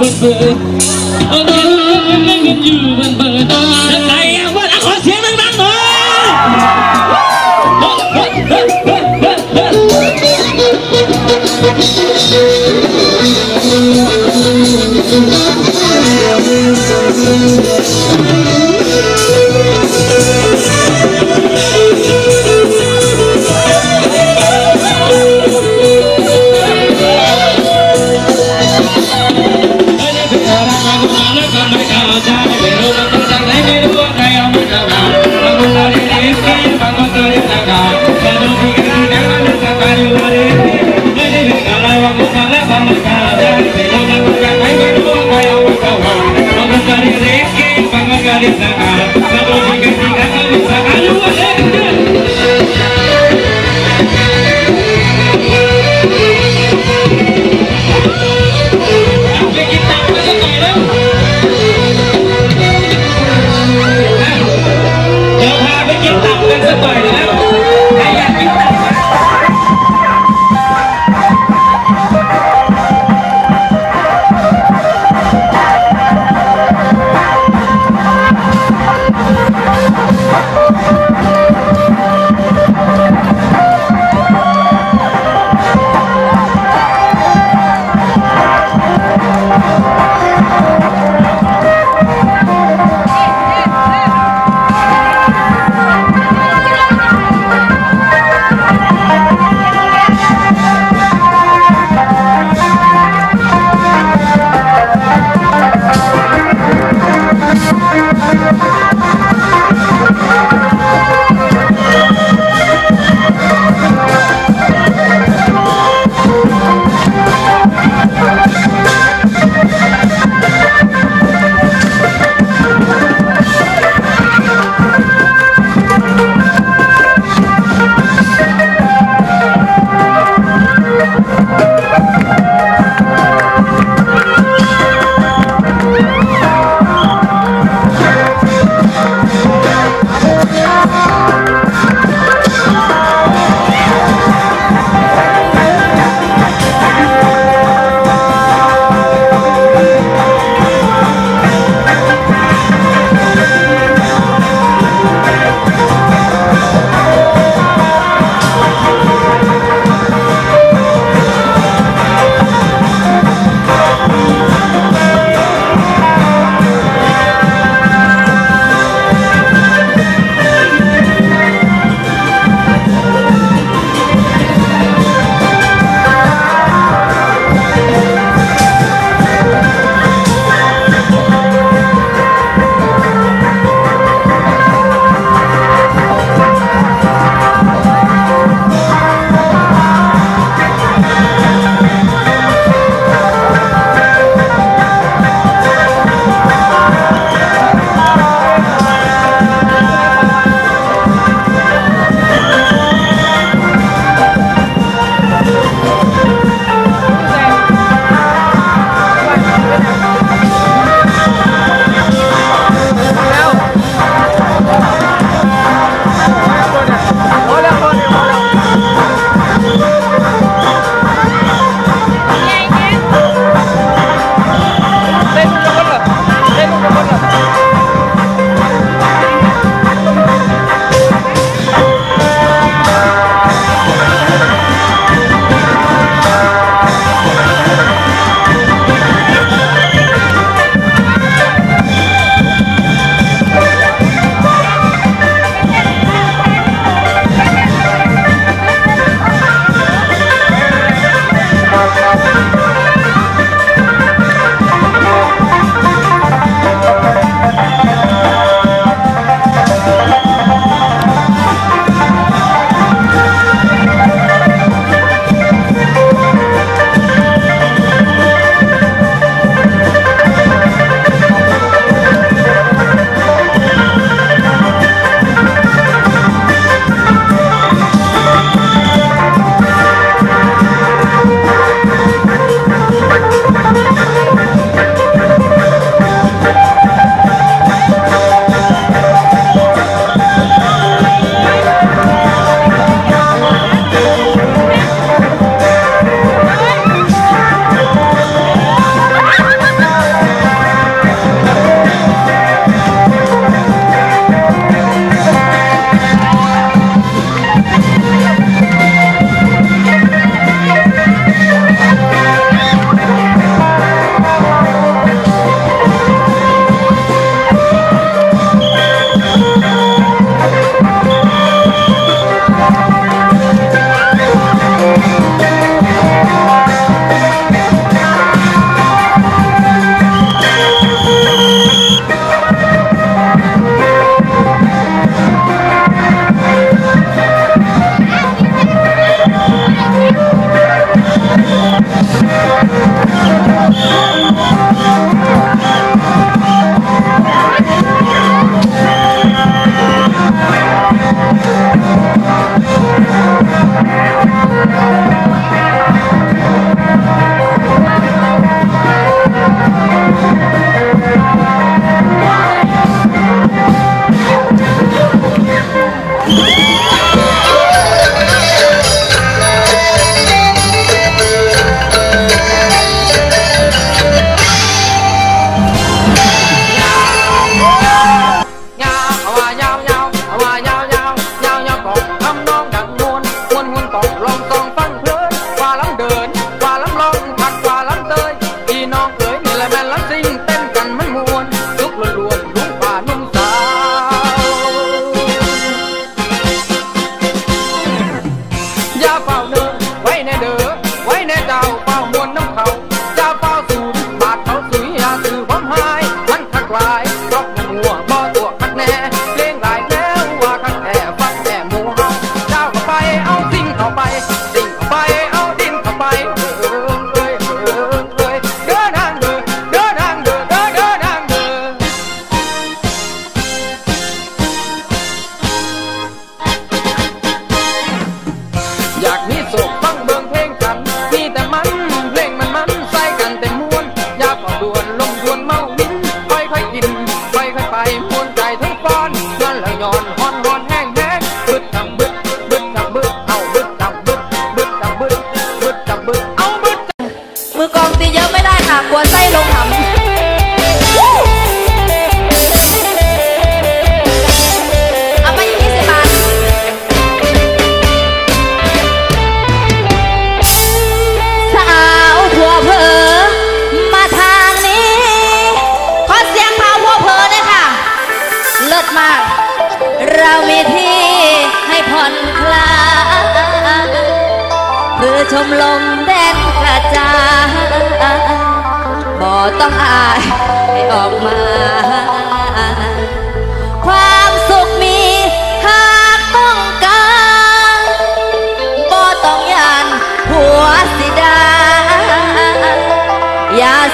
งกัน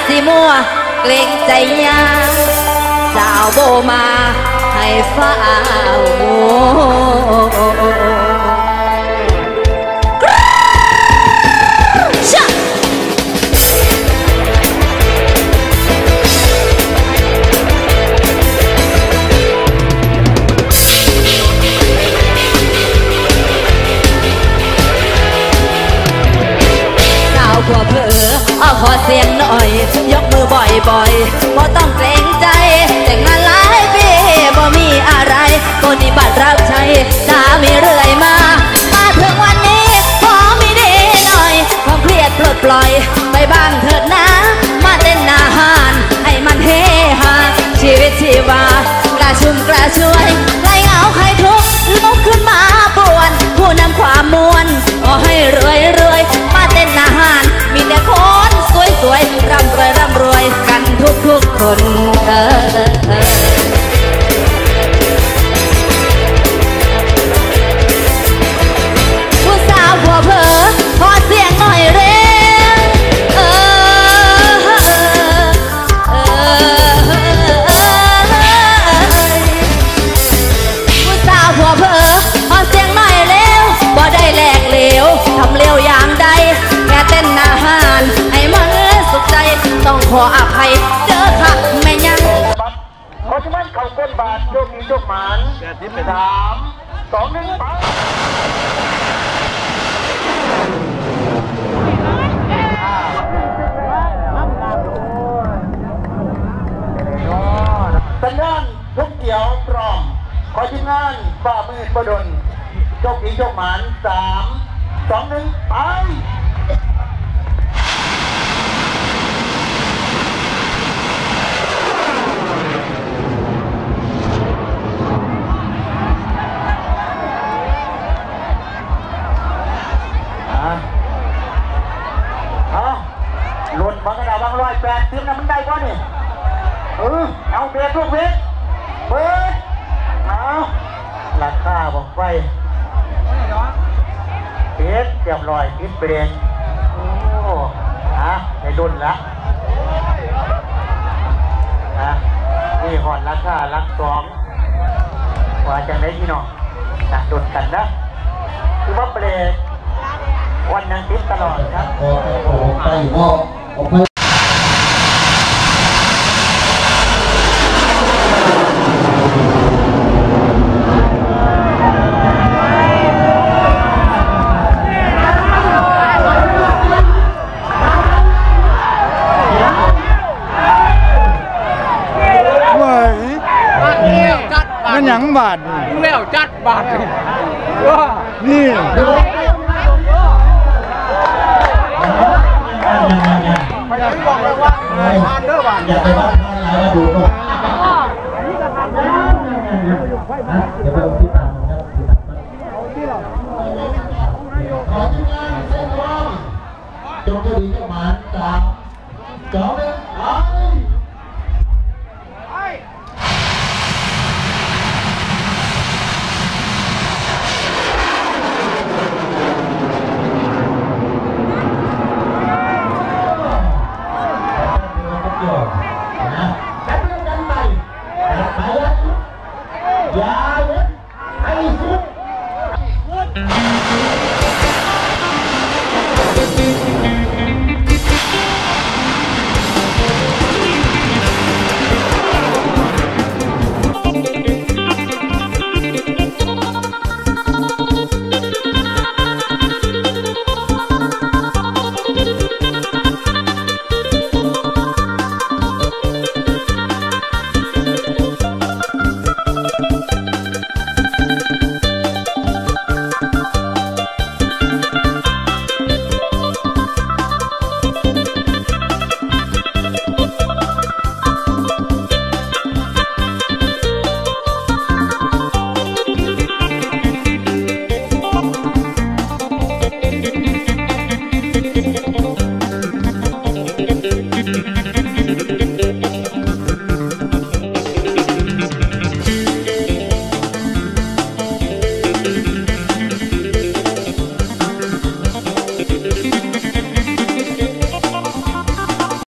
สิมัวเกรงใจยาสาวโบมาให้ฟ้าโม สาวกว่าเผลอเอาขอเสียงหน่อยยกมือบ่อยๆบ่ต้องเกรงใจ แต่งงานหลายปีบ่มีอะไรปฏิบัติรับใช้สามีเรื่อยมา มาถึงวันนี้พอมีดีหน่อยความเครียดปลดปล่อย ไปบ้างเถิดนะ มาเต้นอาหารให้มันเฮฮาชีวิตชีวากระชุ่มกระชวยไล่เหงาใครทุกข์ลุกขึ้นมาป่วน ผู้นำความมวลขอให้รวยรวยมา สวยร่ำรวยร่ำรวยกันทุกทุกคนเออเออเออ กหมานสามสองหนึ่งไปสัญญาณทุกเกี่ยวพร้อม ขอชิมงานฝ่ามือประดนโยกมีโยกหมานสามสองหนึ่งไป นะมันได้ก่อนนี่เออเอาเบรกลูกเบรกเบิดเอาราคาบอกไฟเบรกเรียบร้อยติดเบรกโอ้ฮะในรุ่นละฮะนี่หอนราคาลักสองว่าจังไดพี่น้องนะดุดกันนะคือว่าเบรกวันยังติดตลอดครับไปออกออกไป เอ